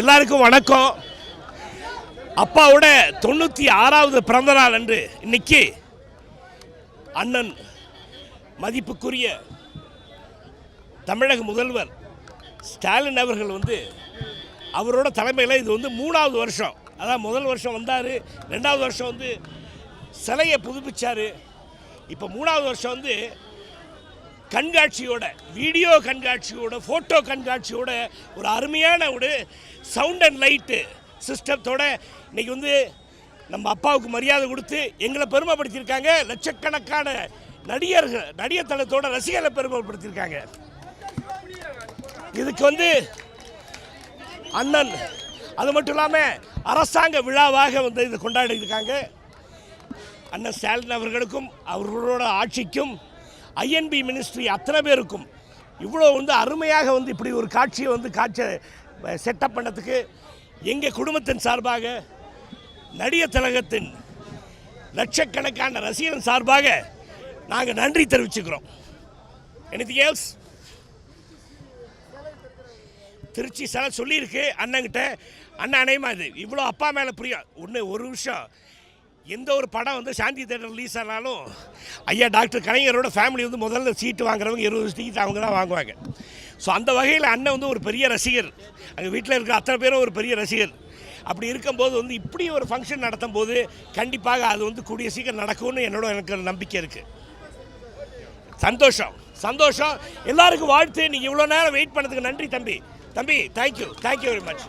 எல்லாருக்கும் வணக்கம். அப்பாவோட தொண்ணூற்றி ஆறாவது பிறந்த நாள் அன்று இன்னைக்கு அண்ணன் மதிப்புக்குரிய தமிழக முதல்வர் ஸ்டாலின் அவர்கள் வந்து அவரோட தலைமையில் இது வந்து மூணாவது வருஷம். அதான் முதல் வருஷம் வந்தார் ரெண்டாவது வருஷம் வந்து சிலையை புதுப்பிச்சார். இப்போ மூணாவது வருஷம் வந்து கண்காட்சியோட வீடியோ கண்காட்சியோட ஃபோட்டோ கண்காட்சியோட ஒரு அருமையான ஒரு சவுண்ட் அண்ட் லைட்டு சிஸ்டத்தோட இன்றைக்கி வந்து நம்ம அப்பாவுக்கு மரியாதை கொடுத்து எங்களை பெருமைப்படுத்தியிருக்காங்க. லட்சக்கணக்கான நடிகர்கள் நடிகர் தளத்தோட ரசிகர்களை பெருமைப்படுத்தியிருக்காங்க. இதுக்கு வந்து அண்ணன் அது மட்டும் இல்லாமல் அரசாங்க விழாவாக வந்து இதை கொண்டாடி இருக்காங்க அண்ணன் ஸ்டாலின் அவர்களுக்கும் அவர்களோட ஆட்சிக்கும் ஐஎன்பி மினிஸ்ட்ரி அத்தனை பேருக்கும். இவ்வளோ வந்து அருமையாக வந்து இப்படி ஒரு காட்சியை வந்து காட்சியை செட்டப் பண்ணதுக்கு எங்கள் குடும்பத்தின் சார்பாக நடிகர் திலகத்தின் லட்சக்கணக்கான ரசிகன் சார்பாக நாங்கள் நன்றி தெரிவிச்சுக்கிறோம். Anything எல்ஸ் திருச்சி சில சொல்லியிருக்கு அண்ணங்கிட்ட. அண்ணன் அணையமா இது இவ்வளோ அப்பா மேலே புரியும் ஒன்று ஒரு விஷயம் எந்த ஒரு படம் வந்து சாந்தி தேட்டர் ரிலீஸ் ஆனாலும் ஐயா டாக்டர் கலைஞரோட ஃபேமிலி வந்து முதல்ல சீட்டு வாங்குறவங்க இருபது சீட்டு அவங்க தான் வாங்குவாங்க. ஸோ அந்த வகையில் அண்ணன் வந்து ஒரு பெரிய ரசிகர். அங்கே வீட்டில் இருக்கிற அத்தனை பேரும் ஒரு பெரிய ரசிகர். அப்படி இருக்கும்போது வந்து இப்படி ஒரு ஃபங்க்ஷன் நடத்தும் போது கண்டிப்பாக அது வந்து கூடிய சீக்கிரம் நடக்கும்னு என்னோட எனக்கு ஒரு நம்பிக்கை இருக்குது சந்தோஷம். சந்தோஷம். எல்லாருக்கும் வாழ்த்து. நீங்கள் இவ்வளோ நேரம் வெயிட் பண்ணதுக்கு நன்றி தம்பி. தம்பி தேங்க்யூ தேங்க்யூ வெரி மச்